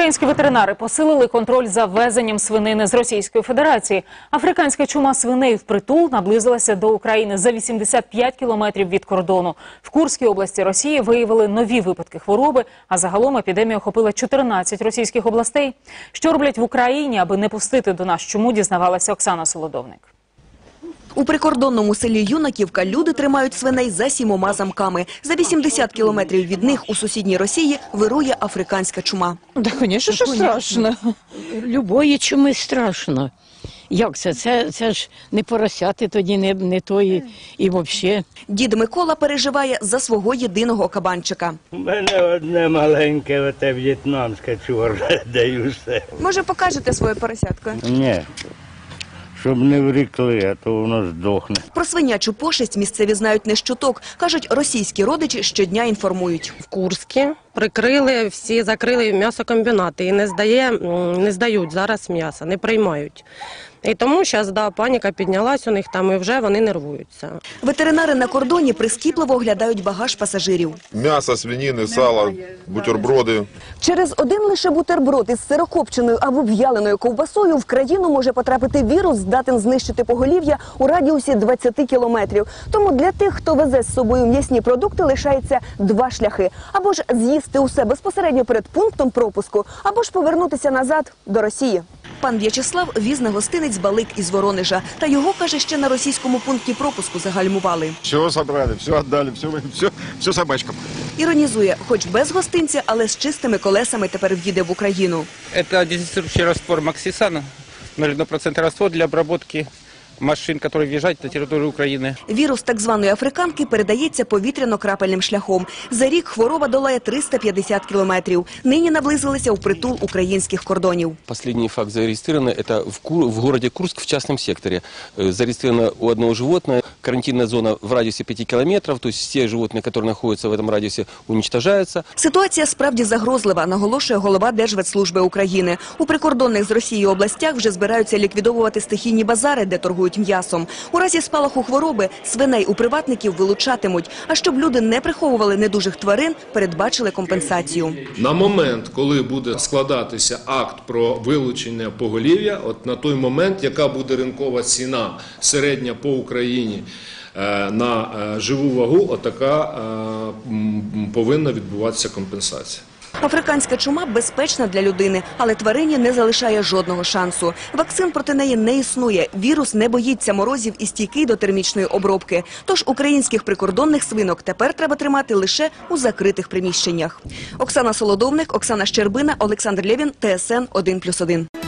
Українські ветеринари посилили контроль за ввезенням свинини з Російської Федерації. Африканська чума свиней впритул наблизилася до України за 85 кілометрів від кордону. В Курській області Росії виявили нові випадки хвороби, а загалом епідемія охопила 14 російських областей. Що роблять в Україні, аби не пустити до нас чуму, дізнавалася Оксана Солодовник. У прикордонному селі Юнаківка люди тримають свиней за сімома замками. За 80 кілометрів від них у сусідній Росії вирує африканська чума. Да, звісно, що страшно. Любої чуми страшно. Як це? Це, це ж не поросяти тоді, не, не тої і взагалі. Дід Микола переживає за свого єдиного кабанчика. У мене одне маленьке, оте в'єтнамське чорне, даю все. Може, покажете своє поросятко? Ні, щоб не врікли, а то воно здохне. Про свинячу пошесть місцеві знають не щоток. Кажуть, російські родичі щодня інформують. в Курські. Прикрили всі, закрили м'ясокомбінати і не здає, не здають зараз м'яса, не приймають. І тому зараз да, паніка піднялась у них там і вже вони нервуються. Ветеринари на кордоні прискіпливо оглядають багаж пасажирів. М'ясо, свинини, сало, бутерброди. Через один лише бутерброд із сирокопченою або в'яленою ковбасою в країну може потрапити вірус, здатен знищити поголів'я у радіусі 20 кілометрів. Тому для тих, хто везе з собою м'ясні продукти, лишається два шляхи: або ж з'їсти усе безпосередньо перед пунктом пропуску, або ж повернутися назад до Росії. Пан В'ячеслав віз на гостинець балик із Воронежа. Та його, каже, ще на російському пункті пропуску загальмували. Все собрали, все отдали, все, все, все собачкам. Іронізує, хоч без гостинця, але з чистими колесами тепер в'їде в Україну. Это дезинфицирующий раствор Максисана, 0,1% раствор для обработки машин, которые въезжают на территорию Украины. Вірус так званої африканки передається повітряно-крапельним шляхом. За рік хвороба долає 350 кілометрів. Нині наблизилися у притул українських кордонів. Последний факт зарегистрирован, это в, Кур- в городе Курск в частном секторе. Э, Зарегистрировано у одного животного. Карантинная зона в радиусе 5 километров, то есть все животные, которые находятся в этом радиусе, уничтожаются. Ситуація справді загрозлива, наголошує голова Держветслужби України. У прикордонних з Росією областях вже збираються ліквідовувати стихійні базари, де торгують м'ясом. У разі спалаху хвороби свиней у приватників вилучатимуть. А щоб люди не приховували недужих тварин, передбачили компенсацію. На момент, коли буде складатися акт про вилучення поголів'я, от на той момент, яка буде ринкова ціна середня по Україні е, на е, живу вагу, отака е, повинна відбуватися компенсація. Африканська чума безпечна для людини, але тварині не залишає жодного шансу. Вакцин проти неї не існує. Вірус не боїться морозів і стійкий до термічної обробки. Тож українських прикордонних свинок тепер треба тримати лише у закритих приміщеннях. Оксана Солодовник, Оксана Щербина, Олександр Лєвін, ТСН 1+,1.